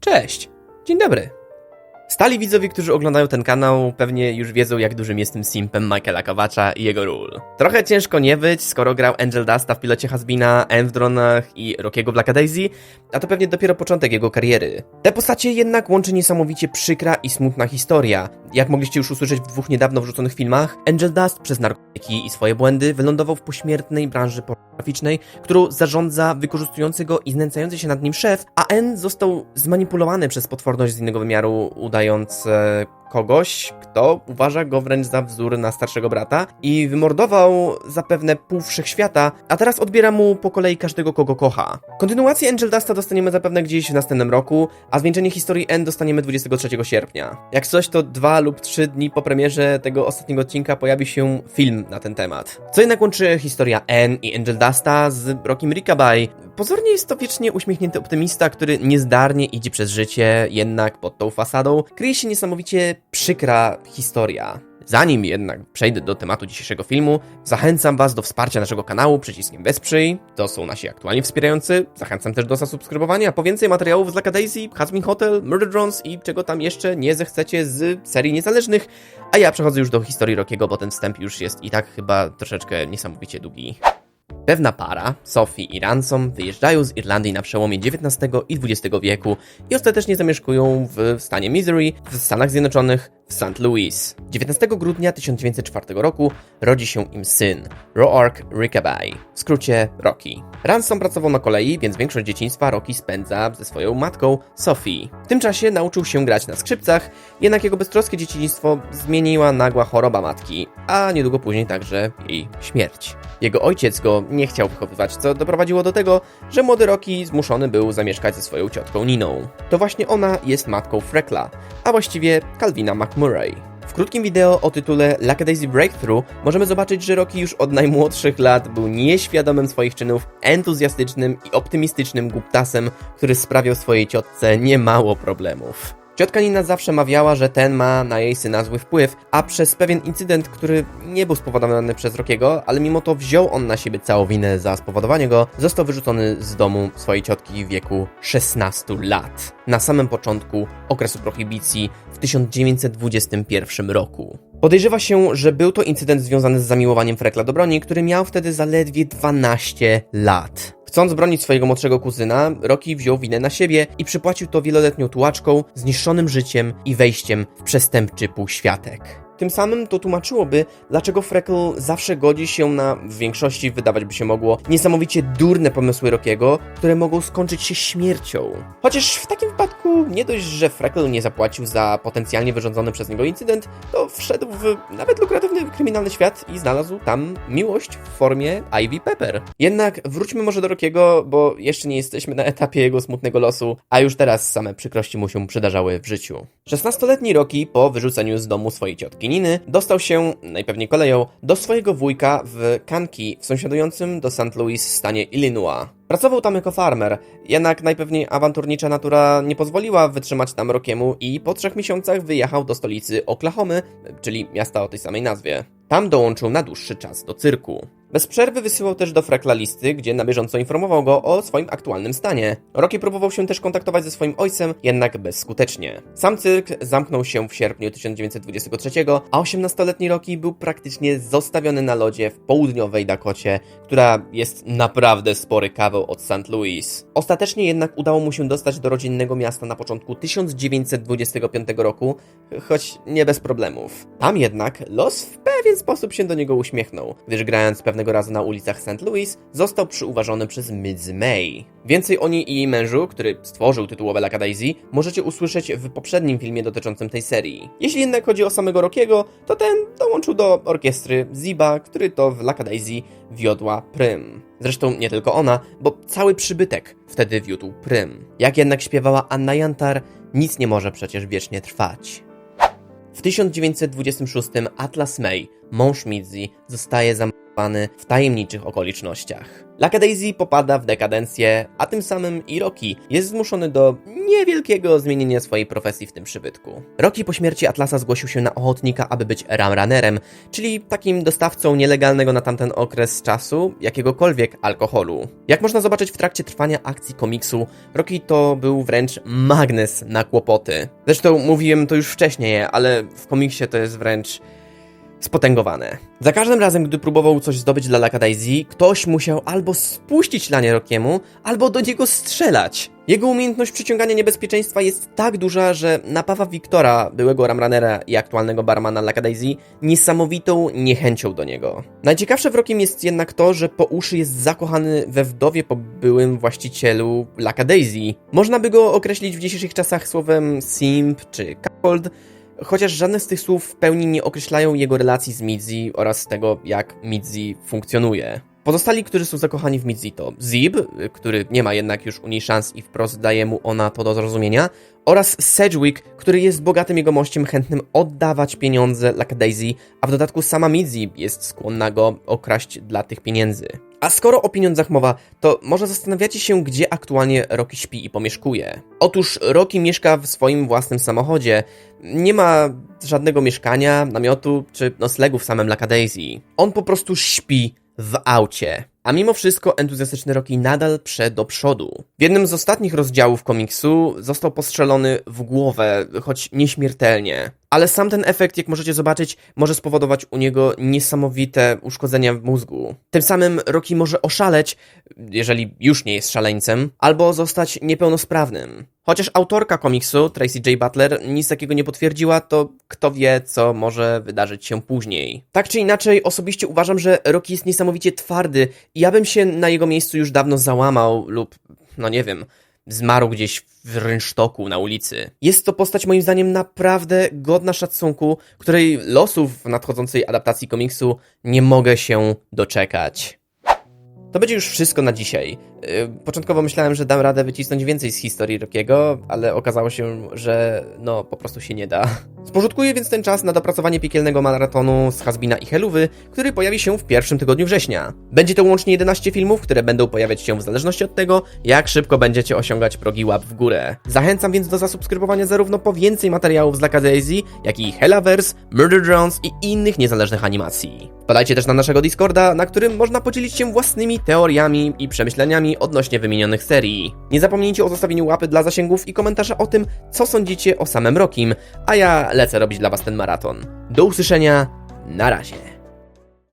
Cześć! Dzień dobry! Stali widzowie, którzy oglądają ten kanał, pewnie już wiedzą, jak dużym jestem simpem Michaela Kowacza i jego ról. Trochę ciężko nie być, skoro grał Angel Dusta w pilocie Hasbina, M w dronach i Rockiego Blacka Daisy, a to pewnie dopiero początek jego kariery. Te postacie jednak łączy niesamowicie przykra i smutna historia. Jak mogliście już usłyszeć w dwóch niedawno wrzuconych filmach, Angel Dust przez narkotyki i swoje błędy wylądował w pośmiertnej branży pornograficznej, którą zarządza wykorzystujący go i znęcający się nad nim szef, a N został zmanipulowany przez potworność z innego wymiaru, udając e, kogoś, kto uważa go wręcz za wzór na starszego brata i wymordował zapewne pół wszechświata, a teraz odbiera mu po kolei każdego, kogo kocha. Kontynuację Angel Dusta dostaniemy zapewne gdzieś w następnym roku, a zwieńczenie historii N dostaniemy 23 sierpnia. Jak coś, to dwa lub trzy dni po premierze tego ostatniego odcinka pojawi się film na ten temat. Co jednak łączy historia N i Angel Dusta z Rockim Rickabye? Pozornie jest to wiecznie uśmiechnięty optymista, który niezdarnie idzie przez życie, jednak pod tą fasadą kryje się niesamowicie przykra historia. Zanim jednak przejdę do tematu dzisiejszego filmu, zachęcam Was do wsparcia naszego kanału przyciskiem Wesprzyj. To są nasi aktualnie wspierający. Zachęcam też do zasubskrybowania po więcej materiałów z Laka Daisy, Hotel, Murder Drones i czego tam jeszcze nie zechcecie z serii niezależnych. A ja przechodzę już do historii Rockiego, bo ten wstęp już jest i tak chyba troszeczkę niesamowicie długi. Pewna para, Sophie i Ransom, wyjeżdżają z Irlandii na przełomie XIX i XX wieku i ostatecznie zamieszkują w stanie Missouri w Stanach Zjednoczonych w St. Louis. 19 grudnia 1904 roku rodzi się im syn, Roark Rickabye, w skrócie Rocky. Ransom pracował na kolei, więc większość dzieciństwa Rocky spędza ze swoją matką, Sophie. W tym czasie nauczył się grać na skrzypcach, jednak jego beztroskie dzieciństwo zmieniła nagła choroba matki, a niedługo później także jej śmierć. Jego ojciec go nie chciał wychowywać, co doprowadziło do tego, że młody Rocky zmuszony był zamieszkać ze swoją ciotką Niną. To właśnie ona jest matką Frekla, a właściwie Calvina McMurray. W krótkim wideo o tytule Lackadaisy Breakthrough możemy zobaczyć, że Rocky już od najmłodszych lat był nieświadomym swoich czynów, entuzjastycznym i optymistycznym głuptasem, który sprawiał swojej ciotce niemało problemów. Ciotka Nina zawsze mawiała, że ten ma na jej syna zły wpływ, a przez pewien incydent, który nie był spowodowany przez Rockiego, ale mimo to wziął on na siebie całą winę za spowodowanie go, został wyrzucony z domu swojej ciotki w wieku 16 lat. Na samym początku okresu prohibicji w 1921 roku. Podejrzewa się, że był to incydent związany z zamiłowaniem Frekla do broni, który miał wtedy zaledwie 12 lat. Chcąc bronić swojego młodszego kuzyna, Rocky wziął winę na siebie i przypłacił to wieloletnią tułaczką, zniszczonym życiem i wejściem w przestępczy półświatek. Tym samym to tłumaczyłoby, dlaczego Freckle zawsze godzi się na, w większości wydawać by się mogło, niesamowicie durne pomysły Rockiego, które mogą skończyć się śmiercią. Chociaż w takim wypadku nie dość, że Freckle nie zapłacił za potencjalnie wyrządzony przez niego incydent, to wszedł w nawet lukratywny kryminalny świat i znalazł tam miłość w formie Ivy Pepper. Jednak wróćmy może do Rockiego, bo jeszcze nie jesteśmy na etapie jego smutnego losu, a już teraz same przykrości mu się przydarzały w życiu. 16-letni Rocky po wyrzuceniu z domu swojej ciotki Niny dostał się, najpewniej koleją, do swojego wujka w Kanki w sąsiadującym do St. Louis stanie Illinois. Pracował tam jako farmer, jednak najpewniej awanturnicza natura nie pozwoliła wytrzymać tam Rockiemu i po trzech miesiącach wyjechał do stolicy Oklahomy, czyli miasta o tej samej nazwie. Tam dołączył na dłuższy czas do cyrku. Bez przerwy wysyłał też do Frekla listy, gdzie na bieżąco informował go o swoim aktualnym stanie. Rocky próbował się też kontaktować ze swoim ojcem, jednak bezskutecznie. Sam cyrk zamknął się w sierpniu 1923, a 18-letni Rocky był praktycznie zostawiony na lodzie w południowej Dakocie, która jest naprawdę spory kawał od St. Louis. Ostatecznie jednak udało mu się dostać do rodzinnego miasta na początku 1925 roku, choć nie bez problemów. Tam jednak los w pewien sposób się do niego uśmiechnął, gdyż grając pewnego razu na ulicach St. Louis, został przyuważony przez Miss May. Więcej o niej i jej mężu, który stworzył tytułowe Laka Daisy, możecie usłyszeć w poprzednim filmie dotyczącym tej serii. Jeśli jednak chodzi o samego Rockiego, to ten dołączył do orkiestry Ziba, który to w Laka Daisy wiodła Prym. Zresztą nie tylko ona, bo cały przybytek wtedy wiódł Prym. Jak jednak śpiewała Anna Jantar, nic nie może przecież wiecznie trwać. W 1926 Atlas May, mąż Midzi, zostaje zamknięty w tajemniczych okolicznościach. Laka Daisy popada w dekadencję, a tym samym i Rocky jest zmuszony do niewielkiego zmienienia swojej profesji w tym przybytku. Rocky po śmierci Atlasa zgłosił się na ochotnika, aby być ramrunnerem, czyli takim dostawcą nielegalnego na tamten okres czasu jakiegokolwiek alkoholu. Jak można zobaczyć w trakcie trwania akcji komiksu, Rocky to był wręcz magnes na kłopoty. Zresztą mówiłem to już wcześniej, ale w komiksie to jest wręcz spotęgowane. Za każdym razem, gdy próbował coś zdobyć dla Lakadaizi, ktoś musiał albo spuścić lanie Rokiemu, albo do niego strzelać. Jego umiejętność przyciągania niebezpieczeństwa jest tak duża, że napawa Wiktora, byłego ramranera i aktualnego barmana Lakadaizi, niesamowitą niechęcią do niego. Najciekawsze w Rokim jest jednak to, że po uszy jest zakochany we wdowie po byłym właścicielu Lakadaizi. Można by go określić w dzisiejszych czasach słowem simp czy cuckold, chociaż żadne z tych słów w pełni nie określają jego relacji z Midzi oraz tego, jak Midzi funkcjonuje. Pozostali, którzy są zakochani w Midzi to Zib, który nie ma jednak już u niej szans i wprost daje mu ona to do zrozumienia, oraz Sedgwick, który jest bogatym jegomościem chętnym oddawać pieniądze Luck Daisy, a w dodatku sama Midzi jest skłonna go okraść dla tych pieniędzy. A skoro o pieniądzach mowa, to może zastanawiacie się, gdzie aktualnie Rocky śpi i pomieszkuje. Otóż Rocky mieszka w swoim własnym samochodzie. Nie ma żadnego mieszkania, namiotu czy noclegu w samym Luck Daisy. On po prostu śpi w aucie. A mimo wszystko entuzjastyczny Rocky nadal prze do przodu. W jednym z ostatnich rozdziałów komiksu został postrzelony w głowę, choć nieśmiertelnie. Ale sam ten efekt, jak możecie zobaczyć, może spowodować u niego niesamowite uszkodzenia w mózgu. Tym samym Rocky może oszaleć, jeżeli już nie jest szaleńcem, albo zostać niepełnosprawnym. Chociaż autorka komiksu, Tracy J. Butler, nic takiego nie potwierdziła, to kto wie, co może wydarzyć się później. Tak czy inaczej, osobiście uważam, że Rocky jest niesamowicie twardy i ja bym się na jego miejscu już dawno załamał lub, no nie wiem, zmarł gdzieś w rynsztoku na ulicy. Jest to postać moim zdaniem naprawdę godna szacunku, której losów w nadchodzącej adaptacji komiksu nie mogę się doczekać. To będzie już wszystko na dzisiaj. Yy, Początkowo myślałem, że dam radę wycisnąć więcej z historii Rockiego, ale okazało się, że no po prostu się nie da. Spożytkuję więc ten czas na dopracowanie piekielnego maratonu z Hasbina i Heluwy, który pojawi się w pierwszym tygodniu września. Będzie to łącznie 11 filmów, które będą pojawiać się w zależności od tego, jak szybko będziecie osiągać progi łap w górę. Zachęcam więc do zasubskrybowania zarówno po więcej materiałów z Laka Daisy, jak i Hellaverse, Murder Drones i innych niezależnych animacji. Wpadajcie też na naszego Discorda, na którym można podzielić się własnymi teoriami i przemyśleniami odnośnie wymienionych serii. Nie zapomnijcie o zostawieniu łapy dla zasięgów i komentarza o tym, co sądzicie o samym Rokim, a ja lecę robić dla was ten maraton. Do usłyszenia, na razie.